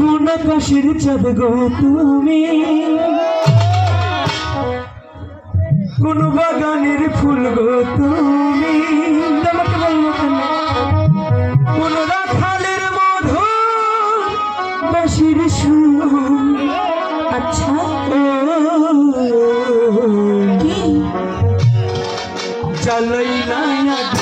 কোন আকাশের চাঁদ গো তুমি। কোন বাগানের ফুল গো তুমি। কোন? আচ্ছা চালাই না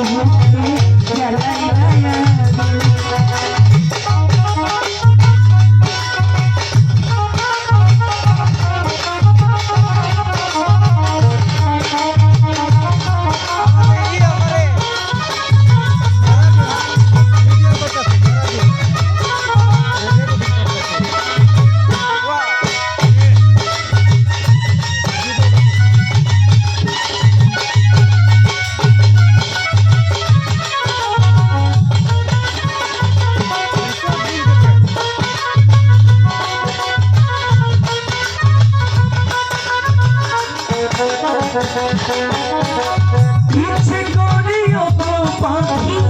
Mm-hmm. ইচ্ছে করিও তো পাখি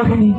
আমাকে নিয়ে।